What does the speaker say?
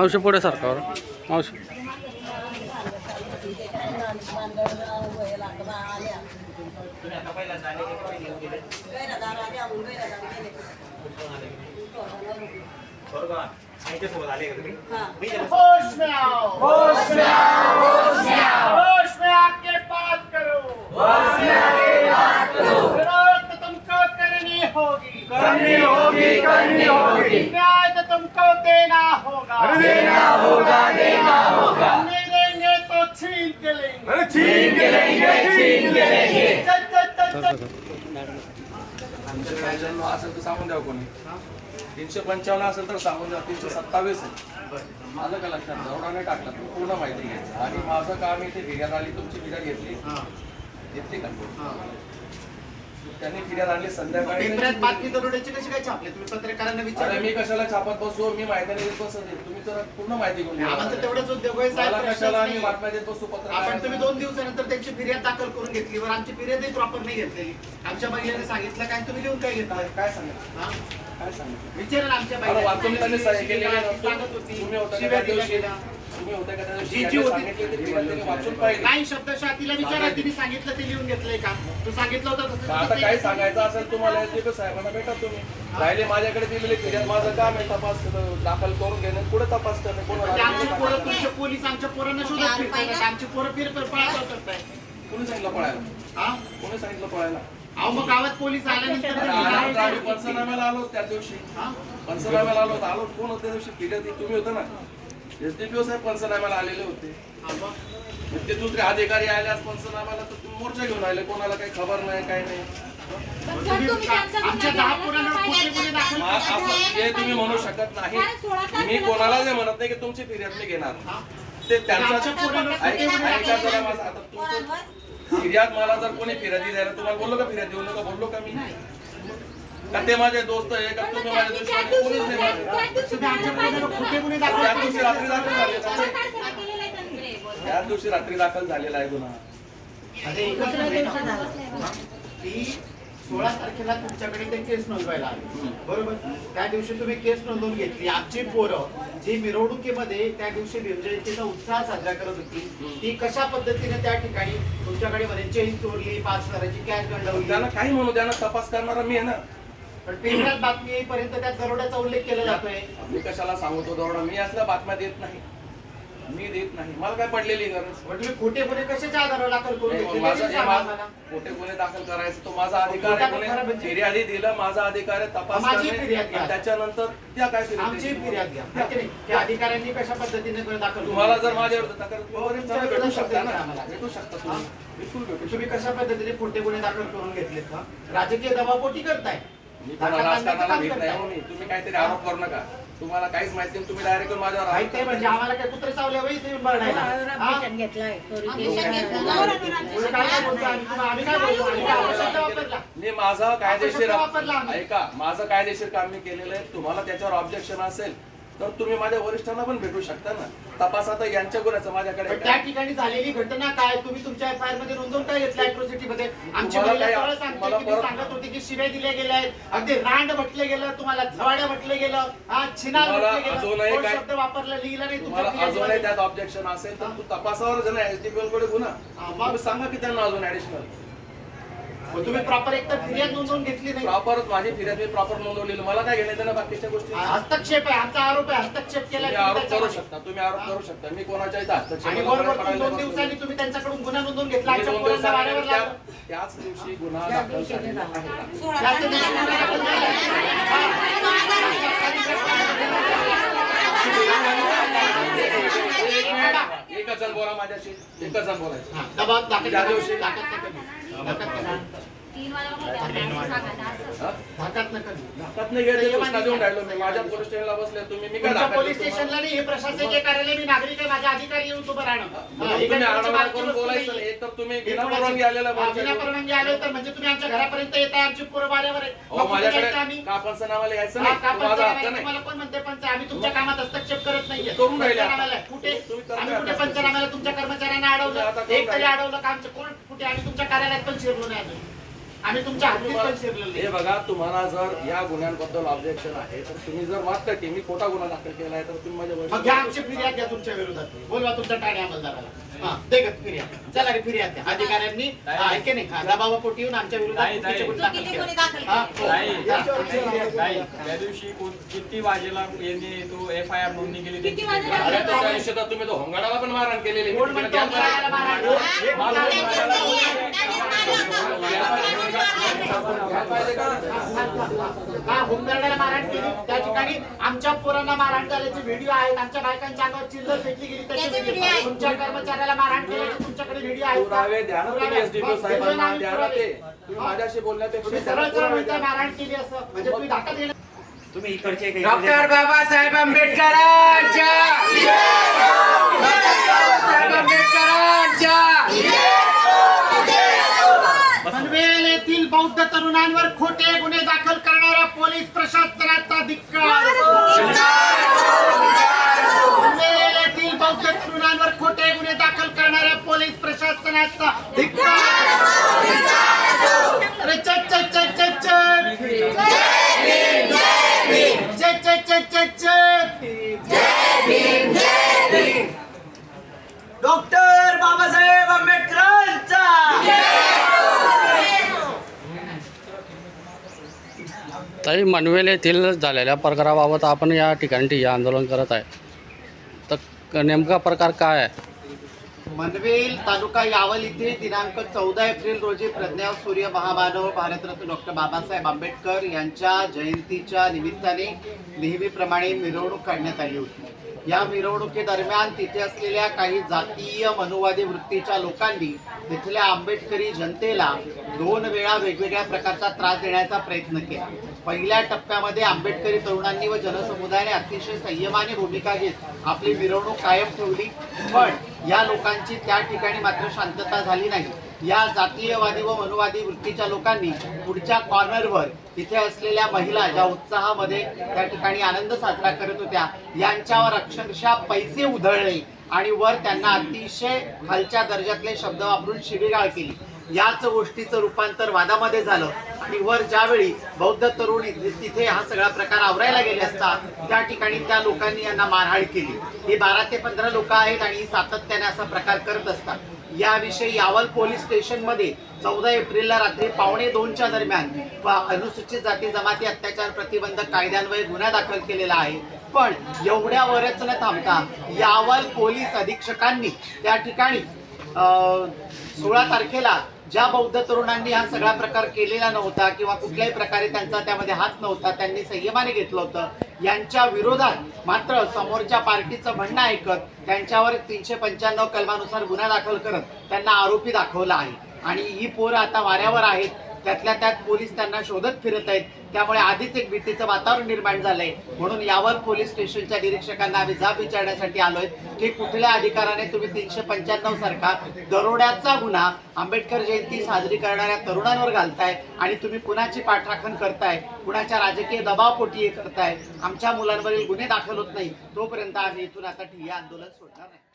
मावशी पुढे सारखा मावशी. होश में आओ होश में आओ होश में आओ होश में आके बात करो होश में आके बात करो विरोध तुमको करनी होगी करनी होगी करनी होगी न्याय तो तुमको देना होगा देना होगा देना होगा नहीं देंगे तो छीन के लेंगे छीन के लेंगे छीन के लेंगे चल चल चल आमच्या असेल तर सांगून द्यावं कोणी तीनशे पंचावन्न असेल तर सांगून द्या तीनशे सत्तावीस आहे आलं का लक्षात दौडाने नाही टाकला तू पूर्ण माहिती घ्यायचं आणि माझं काम इथे फिर्याद आली तुमची फिर्याद घेतली घेतली का त्यांनी फिर्याद आणली संध्याकाळी पेपरात बातमी दरोड्याची कशी काय छापले तुम्ही पत्रकारांना अरे विचारलं मी कशाला छापत बसू मी माहिती देत बसत तुम्ही तर पूर्ण माहिती घेऊन आम्हाला तर. तेवढंच उद्योग आहे साहेब मला प्रश्नच कशाला मी नाही. बातम्या देत बसू आपण तुम्ही पत्र दोन दिवसानंतर त्यांची फिर्याद दाखल करून घेतली वर आमची फिर्यादही प्रॉपर नाही घेतलेली आमच्या महिलेने सांगितलं काय तुम्ही लिहून काय घेतलं काय सांगितलं? काय सांगितलं विचारा ना आमच्या वाचून त्यांनी. सांगत होती तुम्ही होता का शिव्या दिल्या दिवशी? गेल्या. जी जी होती. नाही शब्दशः तिला विचारा तिने सांगितलं ते लिहून घेतलंय का? तू सांगितलं होतं तसं आता ते- सांगायचं असेल तुम्हाला एसडीपी साहेबांना भेटा तुम्ही. राहिले माझ्याकडे दिलेले फिर्याद माझं काम आहे तपास दाखल करून घेणे पुढे तपास करणे म्हणजे आमची पोरं कोणाला तुमचे पोलीस आमच्या पोरांना शोधत फिरतात आमची पोरं फिर फिर पळापळ करताय कोणी सांगितलं पळायला? हा? कोणी सांगितलं पळायला? अहो मग गावात पोलीस आल्यानंतर काय- पंचनाम्याला आलो त्या दिवशी. हा? पंचनाम्याला आलो आलो कोण होते त्या दिवशी? फिर्याद तुम्ही होते ना? एसडीपीओ साहेब पंचनाम्याला आलेले होते. हा, मग? मग ते दुसरे अधिकारी आले आज पंचनाम्याला तर तुम्ही मोर्चा घेऊन आले कोणाला काही खबर नाही काही नाही. तुम्ही म्हणू शकत नाही. मी कोणाला नाही म्हणत नाही की तुमची फिर्याद मी घेणार. हा? ते त्यांचा फिर्याद मला जर कोणी फिर्यादी द्यायला तुम्हाला बोललो का फिर्याद देऊ नका बोललो का मी? का ते माझे दोस्त आहे का? तुम्ही माझे दोस्त आहे? कोणीच नाही माझे. तुम्ही आमच्या पोरांना कुठे कुठे दाखल त्या दिवशी रात्री दाखल झाले त्या दिवशी रात्री दाखल झालेला आहे गुन्हा. अरे एकच सोळा तारखेला तुमच्याकडे ते केस नोंदवायला आले. बरोबर? त्या दिवशी तुम्ही केस नोंदवून घेतली. आमची पोरं जी मिरवणुकीमध्ये त्या दिवशी निर्जयतेचा उत्साह साजरा करत होती ती कशा पद्धतीने त्या ठिकाणी तुमच्याकडे म्हणे चेन चोरली पाच हजाराची कॅश गंडवली? त्यांना काही म्हणू त्यांना तपास करणारा मी आहे ना. पण पेपरात बातमी येईपर्यंत त्या दरोड्याचा उल्लेख केला जातोय. मी कशाला सांगतो दौडा मी असल्या बातम्या देत नाही. मी देत नाही. मला काय पडलेली गरज? पण तुम्ही खोटे गुन्हे कशाच्या आधारावर दाखल करून नाही, घेतले? मग माझा ते सांगा माझा आम्हाला. खोटे गुन्हे दाखल करायचा तो माझा अधिकार आहे खोटा गुन्हे म्हणजे? फिर्यादी दिलं माझा अधिकार आहे तपास माझी करणे. फिर्याद घ्या. आणि त्याच्यानंतर त्या काय फिर्यादी? आमची फिर्याद घ्या. नाही? त्या अधिकाऱ्यांनी कशा पद्धतीने दाखल तुम्हाला जर? माझ्यावर तक्रार तुम्ही वरिष्ठ तुमच्या भेटू विरोधात शकता ना? आम्हाला. भेटू शकता तुम्ही. बिलकुल भेटू तुम्ही कशा पद्धतीने खोटे गुन्हे दाखल करून घेतलेत? का राजकीय दबावपोटी करताय. मी कोणाला नाही. हो तुम्ही काहीतरी आरोप करू नका. तुम्हाला काहीच माहिती नाही तुम्ही डायरेक्ट माझ्यावर आरोप माहिती आहे म्हणजे करताय. आम्हाला काय कुत्रे चावल्या वेळी तुम्ही बरडायला हा? घेतलाय पुढे काय बोलतो? आम्ही तुम्हा- आम्ही काय बोलतो? आम्ही काय अपशब्द वापरला? मी माझा कायदेशीर अपशब्द वापरला आम्ही. ऐका माझं कायदेशीर काम मी केलेलं आहे. तुम्हाला त्याच्यावर ऑब्जेक्शन असेल तर तुम्ही माझ्या वरिष्ठांना पण भेटू शकता ना. तपास आता यांच्या गुन्ह्याचं माझ्याकडे पण त्या काय? ठिकाणी झालेली घटना काय? तुम्ही तुमच्या एफ आयमध्ये नोंदवून काय घेतलं अॅट्रॉसिटी मध्ये? आमची तुम्हाला महिला काय- सरळ सांगते तुम्हाला की ती परत- सांगत होती की शिव्या दिल्या गेल्या आहेत. अगदी रांड म्हटलं गेलं तुम्हाला झवाड्या म्हटलं गेलं हा छिनाल तुम्हाला म्हटलं गेलं. अजूनही कोण काय- शब्द वापरला लिहिला नाही तुमच्या तुम्हाला अजूनही फिर्यादीमध्ये. त्यात ऑब्जेक्शन असेल तर तू तपासावर जण एसडीपीएलकडे गुन्हा. हा, मग? तुम्ही सांगा की त्यांना अजून ऍडिशनल मग तुम्ही प्रॉपर एक तर फिर्याद नोंदवून घेतली नाही. प्रॉपर माझी फिर्याद मी प्रॉपर नोंदवलेली. मला काय घेणे त्यांना बाकीच्या गोष्टी? हस्तक्षेप आहे आमचा आरोप आहे हस्तक्षेप केला तुम्ही आरोप करू शकता तुम्ही आरोप करू शकता. मी कोणाच्या इथं आणि हस्तक्षेप दोन दिवसांनी तुम्ही त्यांच्याकडून गुन्हा नोंदवून घेतला आमच्या पोरांना वाऱ्यावर लागलं. त्याच दिवशी गुन्हा दाखल झालेला आहे. त्याच दिवशी गुन्हा दाखल झाला. एकच जण बोला माझ्याशी. एकच जण बोलायचं. हा, दबाव दाखल करा. दिवशी- नका देऊ. ताकद देऊन राहिलो मी माझ्या पोलीस स्टेशनला बसले तुम्ही मी काय तुमच्या पोलीस देतो? स्टेशनला नाही हे प्रशासकीय कार्यालय मी नागरिक आहे माझा अधिकारी येऊन उभं राहणं हा, हे तुम्ही तुमच्या करून वस्तू बोलायचं. नाही. एक तर तुम्ही बिना परवानगी आलेला हा, बोलताय. बिना परवानगी आले तर म्हणजे तुम्ही आमच्या घरापर्यंत येताय आमची पोरं वाऱ्यावर अहो, कुठे माझ्याकडे जायचं आम्ही का पंचनामाला यायचं हा, नाही माझा हक्क नाही तुम्हाला कोण म्हणते पंच आम्ही तुमच्या कामात हस्तक्षेप करत नाहीये करून राहिले आता. कुठे तुम्ही करताय आम्ही कुठे आता. तुमच्या कर्मचाऱ्यांना तुम्ही आता अडवलं करून एक तरी राहिले. अडवलं का आमचं कोण कुठे आम्ही तुमच्या कार्यालयात पण शिरलो नाही अजून आम्ही तुमच्या हद्दीत पण शिरलेलो हे नाही. बघा तुम्हाला जर या गुन्ह्यांबद्दल ऑब्जेक्शन आहे तर तुम्ही जर मागता की मी खोटा गुन्हा दाखल केला आहे तर तुम्ही माझ्या मग घ्या आमची फिर्याद द्या तुमच्या विरोधात बोलवा तुमच्या ठाणे अंमलदाराला हा फिर्याद चला रे फिर्याद द्या अधिकाऱ्यांनी हा, ऐके नाही हा, दबावापोटी येऊन आमच्या विरोधात नाही, नाही. चुकीचे गुन्हे दाखल चुकीचे केले. गुन्हे दाखल हा, केले. हो. नाही. त्या दिवशी कोण- किती वाजेला यांनी तो एफ आय आर नोंदणी केली किती वाजेला? अरे तो तुम्ही तो होंगाडाला पण मारहाण केलेली कोण म्हणतो मारहाण? हे. हा होमगार्डाला मारहाण केली त्या ठिकाणी आमच्या पोरांना मारहाण झाल्याचे व्हिडिओ आहेत आमच्या बायकांच्या अंगावर चिल्लर फेकली गेली त्याचे व्हिडिओ. तुमच्या कर्मचाऱ्याला मारहाण केल्याचे तुमच्याकडे व्हिडिओ आहेत का? पुरावे द्या ना तुम्ही पुरावे. एसडीपीओ मग साहेबांना देतोय ना द्या ना पुरावे. ते तुम्ही माझ्याशी बोलण्यापेक्षा तुम्ही त्याला सरळ सरळ पुरावे म्हणताय द्या. मारहाण केली असं म्हणजे तुम्ही दाखल घेणं डॉक्टर बाबासाहेब आंबेडकरांच्या बाबासाहेब आंबेडकरांच्या पनवेल येथील बौद्ध तरुणांवर खोटे गुन्हे दाखल करणाऱ्या पोलीस प्रशासनाचा धिक्कार. पनवेल येथील बौद्ध तरुणांवर खोटे गुन्हे दाखल करणाऱ्या पोलीस प्रशासन ताई मनवेल येथील झालेल्या प्रकाराबाबत आपण या ठिकाणी ठिय्या आंदोलन करत आहे. तर क- नेमका प्रकार काय आहे? मनवेल तालुका यावल इथे दिनांक चौदा एप्रिल रोजी प्रज्ञा सूर्य महामानव भारतरत्न डॉक्टर बाबासाहेब आंबेडकर यांच्या जयंतीच्या निमित्ताने नेहमीप्रमाणे मिरवणूक काढण्यात आली होती. या मिरवणुकीदरम्यान तिथे असलेल्या काही जातीय मनुवादी वृत्तीच्या लोकांनी तिथल्या आंबेडकरी जनतेला दोन वेळा वेगवेगळ्या प्रकारचा त्रास देण्याचा प्रयत्न केला. पहिल्या टप्प्यामध्ये आंबेडकरी तरुणांनी व जनसमुदायाने अतिशय संयमाने भूमिका घेत आपली मिरवणूक कायम ठेवली. पण या लोकांची त्या ठिकाणी मात्र शांतता झाली नाही. या जातीयवादी व मनुवादी वृत्तीच्या लोकांनी पुढच्या कॉर्नरवर तिथे असलेल्या महिला ज्या उत्साहामध्ये त्या ठिकाणी आनंद साजरा करत होत्या यांच्यावर अक्षरशः पैसे उधळले आणि वर त्यांना अतिशय खालच्या दर्जातले शब्द वापरून शिबिगाळ केली. याच गोष्टीचं रूपांतर वादामध्ये झालं आणि वर ज्यावेळी बौद्ध तरुण तिथे हा सगळा प्रकार आवरायला गेले असता त्या ठिकाणी त्या लोकांनी यांना मारहाण केली. हे बारा ते पंधरा लोक आहेत आणि सातत्याने असा प्रकार करत असतात. याविषयी यावल पोलीस स्टेशनमध्ये चौदा एप्रिलला रात्री पावणे दोनच्या दरम्यान अनुसूचित जाती जमाती अत्याचार प्रतिबंधक कायद्यान्वये गुन्हा दाखल केलेला आहे. पण एवढ्यावरच न थांबता यावल पोलीस अधीक्षकांनी त्या ठिकाणी सोळा तारखेला ज्या बौद्ध तरुणांनी हा सगळा प्रकार केलेला नव्हता किंवा कुठल्याही प्रकारे त्यांचा त्यामध्ये हात नव्हता त्यांनी संयमाने घेतलं होतं यांच्या विरोधात मात्र समोरच्या पार्टीचं म्हणणं ऐकत त्यांच्यावर तीनशे पंच्याण्णव कलमानुसार गुन्हा दाखल करत त्यांना आरोपी दाखवला आहे. आणि ही पोरं आता वाऱ्यावर आहेत त्यातल्या त्यात पोलीस त्यांना शोधत फिरत आहेत. त्यामुळे आधीच एक भीतीचं वातावरण निर्माण झालंय. म्हणून यावर पोलीस स्टेशनच्या निरीक्षकांना आम्ही जाब विचारण्यासाठी आलोय की कुठल्या अधिकाराने तुम्ही तीनशे पंच्याण्णव सारखा दरोड्याचा गुन्हा आंबेडकर जयंती साजरी करणाऱ्या तरुणांवर घालताय आणि तुम्ही कुणाची पाठराखण करताय? कुणाच्या राजकीय दबावपोटी हे करताय? आमच्या मुलांवरील गुन्हे दाखल होत नाही. तोपर्यंत आम्ही इथून आता ठिय्या आंदोलन सोडणार नाही.